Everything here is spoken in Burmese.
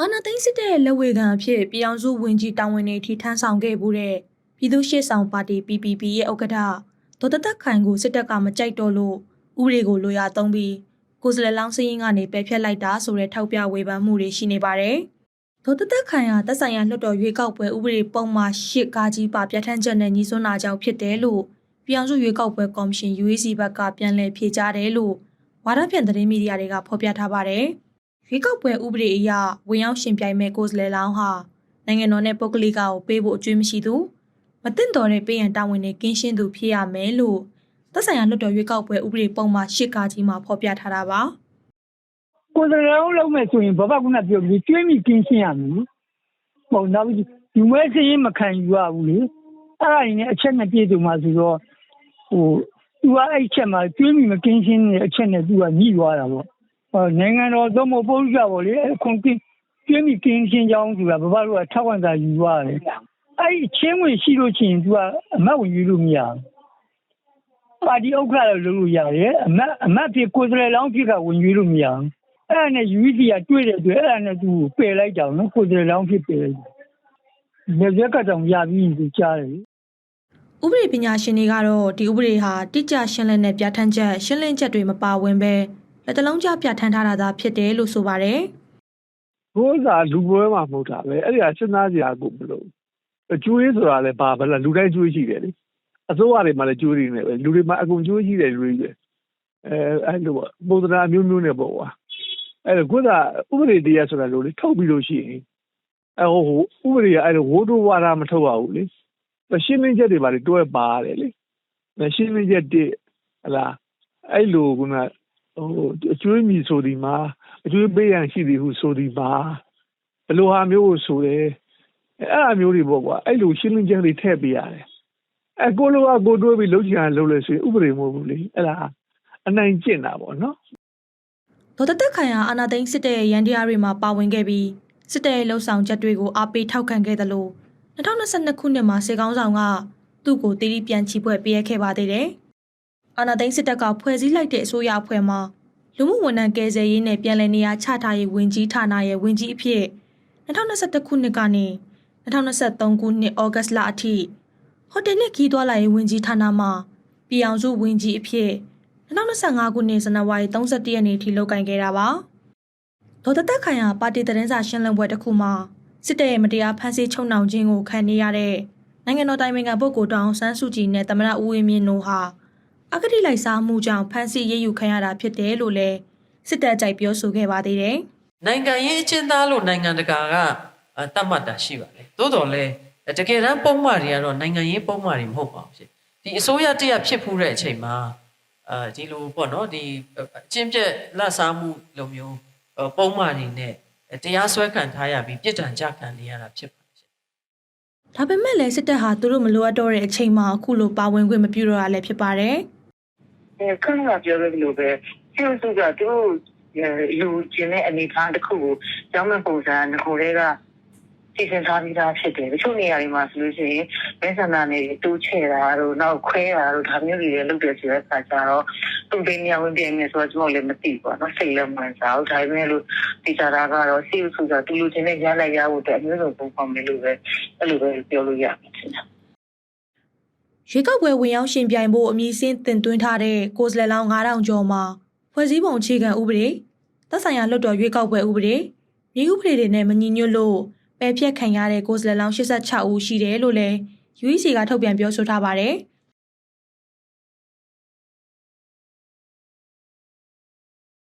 အာနာသိန်းစစ်တဲ့လက်ဝေခံအဖြစ်ပြည်အောင်စုဝင်ကြီးတာဝန်တွေထိထမ်းဆောင်ခဲ့မှုတဲ့ပြည်သူ့ရှေ့ဆောင်ပါတီ PPP ရဲ့ဥက္ကဋ္ဌဒေါ်တသက်ခိုင်ကိုစစ်တပ်ကမကြိုက်တော့လို့ဥပဒေကိုလိုရာသုံးပြီးကိုယ်စားလှယ်လောင်းစည်းရင်ကနေပယ်ဖျက်လိုက်တာဆိုတဲ့ထောက်ပြဝေဖန်မှုတွေရှိနေပါတယ်။ဒေါ်တသက်ခိုင်ဟာသက်ဆိုင်ရာလွှတ်တော်ရွေးကောက်ပွဲဥပဒေပုံမှာရှစ်ကားကြီးပါပြဋ္ဌာန်းချက်နဲ့ညီစွန်းတာကြောင့်ဖြစ်တယ်လို့ပြည်အောင်စုရွေးကောက်ပွဲကော်မရှင် UAC ဘက်ကပြန်လည်ဖြေကြားတယ်လို့ဝါဒဖြန့်သတင်းမီဒီယာတွေကဖော်ပြထားပါတယ်။ ရွေးကောက်ပွဲဥပဒေအရဝင်ရောက်ရှင်ပြိုင်မဲ့ကိုယ်စားလှယ်လောင်းဟာနိုင်ငံတော်နဲ့ပုဂ္ဂလိကကိုပေးဖို့အကျွေးမရှိသူမတင်တော်တဲ့ပေးရန်တာဝန်တွေကင်းရှင်းသူဖြစ်ရမယ်လို့သက်ဆိုင်ရာလွှတ်တော်ရွေးကောက်ပွဲဥပဒေပုံမှာရှစ်ကားကြီးမှာဖော်ပြထားတာပါကိုယ်စားလှယ်အောင်လုပ်မယ်ဆိုရင်ဘာဘကကပြောပြီးကျွေးမိကင်းရှင်းရမယ်လေ။ဟုတ်နောက်ပြီးဒီမဲစရင်မခံယူရဘူးလေ။အဲ့ဒါရင်လည်းအချက်နဲ့ပြည့်စုံမှာဆိုတော့ဟိုသူကအဲ့ချက်မှာကျွေးမိမကင်းရှင်းတဲ့အချက်နဲ့သူကညှိသွားတာပေါ့။ဟော နိုင်ငံတော်သုံးဖို့ပုံကြပါလေ။အခုကင်းကျွေးမိကင်းရှင်းကြောင်းဆိုတာဘာဘတို့ကထောက်ခံစာယူသွားတယ်။အဲ့ဒီချင်းဝင်ရှိလို့ချင်းသူကအမတ်ဝင်ယူလို့မရဘူး။ပါတီဥက္ကဋ္ဌလို့လုပ်လို့ရတယ်။အမတ်အမတ်ဖြစ်ကိုယ်စားလှယ်လောင်းဖြစ်ကဝင်ယူလို့မရဘူး။အဲ့ဒါနဲ့ UEC ကတွေ့တဲ့အတွက်အဲ့ဒါနဲ့သူပယ်လိုက်တာနော်ကိုယ်စားလှယ်လောင်းဖြစ်ပယ်လိုက်တယ်။လက်ရက်ကတောင်ရပြီးသူကြားတယ်လေဥပဒေပညာရှင်တွေကတော့ဒီဥပဒေဟာတိကျရှင်းလင်းတဲ့ပြဋ္ဌာန်းချက်ရှင်းလင်းချက်တွေမပါဝင်ပဲ လက်တလုံးကျပြဋ္ဌာန်းထားတာသာဖြစ်တယ်လို့ဆိုပါတယ်ဘိုးစာလူပွဲမှာမဟုတ်တာပဲအဲ့ဒီကစဉ်းစားကြရကိုမလို့အကျွေးဆိုတာလည်းဘာဗလားလူတိုင်းကျွေးရှိတယ်လေအစိုးရတွေမှာလည်းကျွေးနေတယ်ပဲလူတွေမှာအကုန်ကျွေးရှိတယ်လူတွေပဲအဲအဲ့လိုပေါ့ပုံသဏ္ဍာန်မျိုးမျိုးနဲ့ပေါ့ကွာအဲ့ဒါကိုယ်ကဥပဒေတရားဆိုတာလို့လေထုတ်ပြီးလို့ရှိရင်အဲဟိုဟိုဥပဒေကအဲ့လိုဝိုးတိုးဝါဒမထုတ်ရဘူးလေရှင်းလင်းချက်တွေပါလေတွဲပါရတယ်လေရှင်းလင်းချက်တည်းဟလာအဲ့လိုက ဟိုအကျွေးမြည်ဆိုဒီမှာအကျွေးပေးရန်ရှိသည်ဟုဆိုသည်ပါဘယ်လိုဟာမျိုးကိုဆိုတယ်အဲ့အဲ့အမျိုးတွေပေါ့ကွာအဲ့လိုရှင်းလင်းချက်တွေထည့်ပေးရတယ်အဲကိုလိုကကိုတွေးပြီးလုံးချင်တာလုံးလဲဆိုရင်ဥပဒေမဟုတ်ဘူးလေအဲ့ဒါအနိုင်ကျင့်တာပေါ့နော်ဒေါ်တသက်ခိုင်ဟာအာနာသိန်းစစ်တပ်ရဲ့ရန်တရားတွေမှာပါဝင်ခဲ့ပြီးစစ်တပ်ရဲ့လှုပ်ဆောင်ချက်တွေကိုအားပေးထောက်ခံခဲ့သလို2022ခုနှစ်မှာစေကောင်းဆောင်ကသူ့ကိုတီးတီးပြန်ချီပွဲပေးရခဲ့ပါသေးတယ်။ အာနာသိန်းစစ်တပ်ကဖွဲ့စည်းလိုက်တဲ့အစိုးရအဖွဲ့မှာလူမှုဝန်ထမ်းကယ်ဆယ်ရေးနဲ့ပြည်내နေရာချထားရေးဝန်ကြီးဌာနရဲ့ဝန်ကြီးအဖြစ်2021ခုနှစ်ကနေ2023ခုနှစ်ဩဂတ်လအထိဟိုတယ်နဲ့ခီးသွွာလာရေးဝန်ကြီးဌာနမှာပြည်အောင်စုဝန်ကြီးအဖြစ်2025ခုနှစ်ဇန်နဝါရီ31ရက်နေ့ထိလုပ်ကင်ခဲ့တာပါ။ဒေါ်တသက်ခိုင်ဟာပါတီသတင်းစာရှင်းလင်းပွဲတစ်ခုမှာစစ်တပ်ရဲ့မတရားဖမ်းဆီးချုပ်နှောင်ခြင်းကိုခံနေရတဲ့နိုင်ငံတော်တိုင်ပင်ခံပုဂ္ဂိုလ်တောင်ဆန်းစုကြည်နဲ့သမ္မတဦးဝင်းမြင့်တို့ဟာ အဂတိလိုက်စားမှုကြောင့်ဖမ်းဆီးရေးယူခံရတာဖြစ်တယ်လို့လည်းစစ်တပ်ကြိုက်ပြောဆိုခဲ့ပါသေးတယ်။နိုင်ငံရေးအကျဉ်းသားလို့နိုင်ငံတကာကအဲတတ်မှတ်တာရှိပါတယ်သို့တော်လည်းတကယ်တမ်းပုံမှန်တွေကတော့နိုင်ငံရေးပုံမှန်တွေမဟုတ်ပါဘူးဖြစ်ဒီအစိုးရတရက်ဖြစ်ဖူးတဲ့အချိန်မှာအဲဒီလိုပေါ့နော်ဒီအကျဉ်းပြက်လက်စားမှုလိုမျိုးပုံမှန်တွေနဲ့တရားစွဲခံထားရပြီးပြစ်ဒဏ်ကြခံနေရတာဖြစ်ပါတယ်ဒါပေမဲ့လည်းစစ်တပ်ဟာသူတို့မလိုအပ်တော့တဲ့အချိန်မှာအခုလိုပါဝင်ခွင့်မပြုတော့တာလည်းဖြစ်ပါတယ် အဲခဏပြောရလို့ပဲကျုပ်စုကသူတို့လူကျင်တဲ့အနေအထားတစ်ခုကိုကျောင်းမပုံစံငကိုတွေကစီစဉ်ထားပြီးသားဖြစ်တယ်တချို့နေရာတွေမှာဆိုလို့ရှိရင်မဲဆန္ဒနယ်တိုးချဲ့တာတို့နောက်ခွဲတာတို့ဒါမျိုးတွေလည်းလုပ်တယ်ဆိုတဲ့အခါကျတော့သူ့ပေးနေဝင်ပြနေဆိုတော့ကျွန်တော်လည်းမသိဘူးပေါ့နော်စိတ်လည်းမဝင်စားဘူးဒါပေမဲ့လို့ဒီစားတာကတော့စီဥစုကသူလူချင်းနဲ့ရလိုက်ရဖို့အတွက်အမျိုးစုံပုံဖော်မယ်လို့ပဲအဲ့လိုပဲပြောလို့ရပါတယ် ရွေးကောက်ပွဲဝင်ရောက်ရှင်ပြိုင်ဖို့အမည်စင်းတင်သွင်းထားတဲ့ကိုယ်စားလှယ်လောင်း9000ကျော်မှာဖွဲ့စည်းပုံအခြေခံဥပဒေသက်ဆိုင်ရာလွှတ်တော်ရွေးကောက်ပွဲဥပဒေမြေဥပဒေတွေနဲ့မညီညွတ်လို့ပယ်ဖျက်ခံရတဲ့ကိုယ်စားလှယ်လောင်း86ဦးရှိတယ်လို့လည်း UEC ကထုတ်ပြန်ပြောဆိုထားပါတယ်